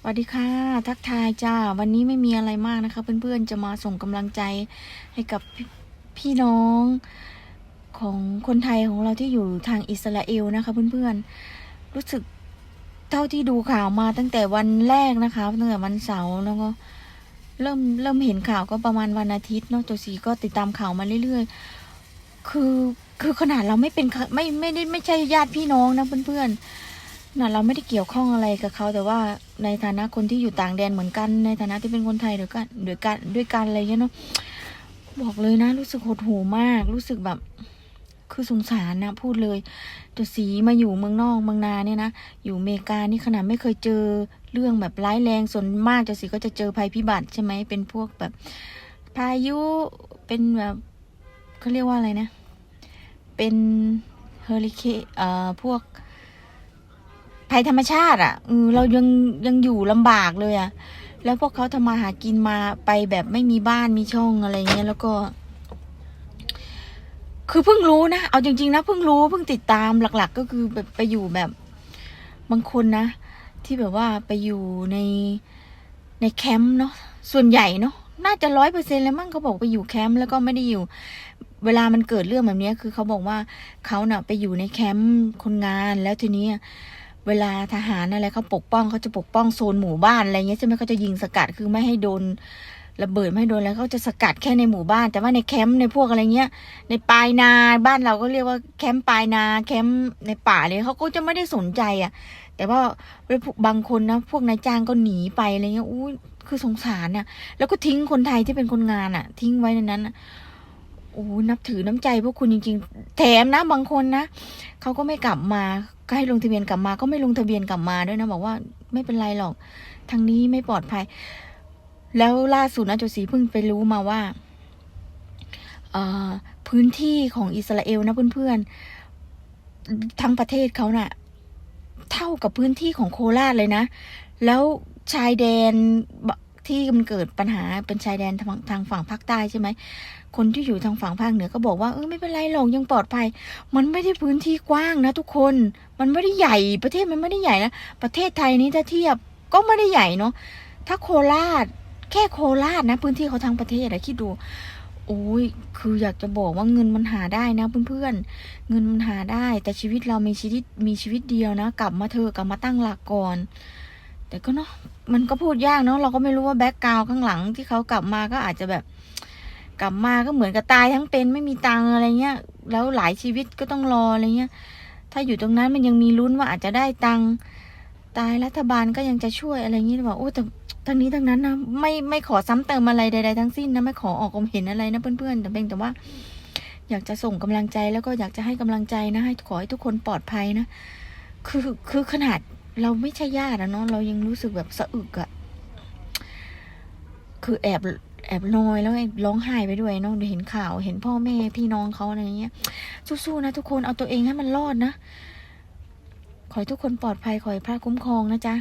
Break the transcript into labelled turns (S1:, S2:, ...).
S1: สวัสดีค่ะ ทักทายจ้า วันนี้ไม่มีอะไรมากนะคะ เพื่อนๆจะมาส่งกำลังใจให้กับพี่พน้องของคนไทยของเราที่อยู่ทางอิสราเอลนะคะ เพื่อนๆรู้สึกเท่าที่ดูข่าวมาตั้งแต่วันแรกนะคะตั้งแต่วันเสาร์แล้วก็เริ่มเริ่มเห็นข่าวก็ประมาณวันอาทิตย์เนาะตัวสีก็ติดตามข่าวมาเรื่อยๆ คือคือขนาดเราไม่เป็นค่ะไม่ไม่ได้ไม่ใช่ญาติพี่น้องนะเพื่อนๆ นะเราไม่ได้เกี่ยวข้องอะไรกับเขาแต่ว่าในฐานะคนที่อยู่ต่างแดนเหมือนกัน ในฐานะที่เป็นคนไทยเด้วยกันด้วยกันด้วยกันอะไรเงี้ยเนาะบอกเลยนะ รู้สึกหดหู่มาก รู้สึกแบบ คือสงสารนะพูดเลยตัวสีมาอยู่เมืองนอกเมืองนาเนี่ยนะอยู่อเมริกานี่ขนาดไม่เคยเจอเรื่องแบบร้ายแรงส่วนมากตัวสีก็จะเจอภัยพิบัติใช่ไหมเป็นพวกแบบพายุเป็นแบบเขาเรียกว่าอะไรนะ เป็นเฮอริเคเอ่อพวก ภัยธรรมชาติอะเออเรายังยังอยู่ลำบากเลยอะ แล้วพวกเขาทำมาหากินมาไปแบบไม่มีบ้านมีช่องอะไรเงี้ยแล้วก็ คือเพิ่งรู้นะเอาจริง ๆ นะเพิ่งรู้เพิ่งติดตามหลัก ๆ ก็คือแบบไปอยู่แบบบางคนนะ ที่แบบว่าไปอยู่ในในแคมป์เนาะส่วนใหญ่เนาะน่าจะร้อยเปอร์เซ็นต์แล้วมั้งเขาบอกไปอยู่แคมป์แล้วก็ไม่ได้อยู่ เวลามันเกิดเรื่องแบบนี้คือเขาบอกว่าเขาเน่ะไปอยู่ในแคมป์คนงานแล้วทีนี้ เวลาทหารอะไรเขาปกป้องเขาจะปกป้องโซนหมู่บ้านอะไรเงี้ยใช่ไหมเขาจะยิงสกัดคือไม่ให้โดนระเบิดไม่ให้โดนแล้วเขาจะสกัดแค่ในหมู่บ้าน แต่ว่าในแคมป์ในพวกอะไรเงี้ย ในปลายนาบ้านเราก็เรียกว่าแคมป์ปลายนาแคมป์ในป่าเลยเขาก็จะไม่ได้สนใจอะ แต่ว่าบางคนนะพวกนายจ้างก็หนีไปอะไรเงี้ยอุ้คือสงสารน่ะแล้วก็ทิ้งคนไทยที่เป็นคนงานอะ ทิ้งไว้ในนั้นน่ะ อ้นับถือน้ำใจพวกคุณจริง ๆ แถมนะบางคนนะเขาก็ไม่กลับมาก็ให้ลงทะเบียนกลับมา ก็ไม่ลงทะเบียนกลับมาด้วยนะบอกว่าไม่เป็นไรหรอก ทางนี้ไม่ปลอดภัย แล้วล่าสุดนะโจสีเพิ่งไปรู้มาว่าเออพื้นที่ของอิสราเอลนะเพื่อนๆทั้งประเทศเขาน่ะ เท่ากับพื้นที่ของโคราชเลยนะ แล้วชายแดน ที่มันเกิดปัญหาเป็นชายแดนทางทางฝั่งภาคใต้ใช่ไหม คนที่อยู่ทางฝั่งภาคเหนือก็บอกว่าเออไม่เป็นไรหรอกยังปลอดภัย มันไม่ได้พื้นที่กว้างนะทุกคน มันไม่ได้ใหญ่ประเทศมันไม่ได้ใหญ่นะ ประเทศไทยนี้ถ้าเทียบก็ไม่ได้ใหญ่เนาะ ถ้าโคราชแค่โคราชนะ พื้นที่เขาทั้งประเทศอะคิดดู โอ้ยคืออยากจะบอกว่าเงินมันหาได้นะเพื่อนๆ เงินมันหาได้ แต่ชีวิตเรามีชีวิตมีชีวิตเดียวนะ กลับมาเถอกลับมาตั้งหลักก่อน แต่ก็เนาะมันก็พูดยากเนาะเราก็ไม่รู้ว่าแบ็กกราวข้างหลังที่เขากลับมาก็อาจจะแบบ กลับมาก็เหมือนกับตายทั้งเป็นไม่มีตังอะไรเงี้ย แล้วหลายชีวิตก็ต้องรออะไรเงี้ย ถ้าอยู่ตรงนั้นมันยังมีลุ้นว่าอาจจะได้ตังตายรัฐบาลก็ยังจะช่วยอะไรเงี้ยบอกโอ้แต่ทั้งนี้ทั้งนั้นนะไม่ไม่ขอซ้ำเติมอะไรใด ๆ ทั้งสิ้นนะไม่ขอออกความเห็นอะไรนะเพื่อนๆแต่เพียงแต่ว่า อยากจะส่งกำลังใจแล้วก็อยากจะให้กำลังใจนะให้ขอให้ทุกคนปลอดภัยนะคือคือขนาด เราไม่ใช่ญาติอะเนาะเรายังรู้สึกแบบสะอึกอะคือแอบแอบนอยแล้วไอ้ร้องไห้ไปด้วยเนาะเห็นข่าว เห็นพ่อแม่พี่น้องเขาอะไรเงี้ยสู้ๆนะทุกคนเอาตัวเองให้มันรอดนะ ขอให้ทุกคนปลอดภัยขอให้พระคุ้มครองนะจ๊ะ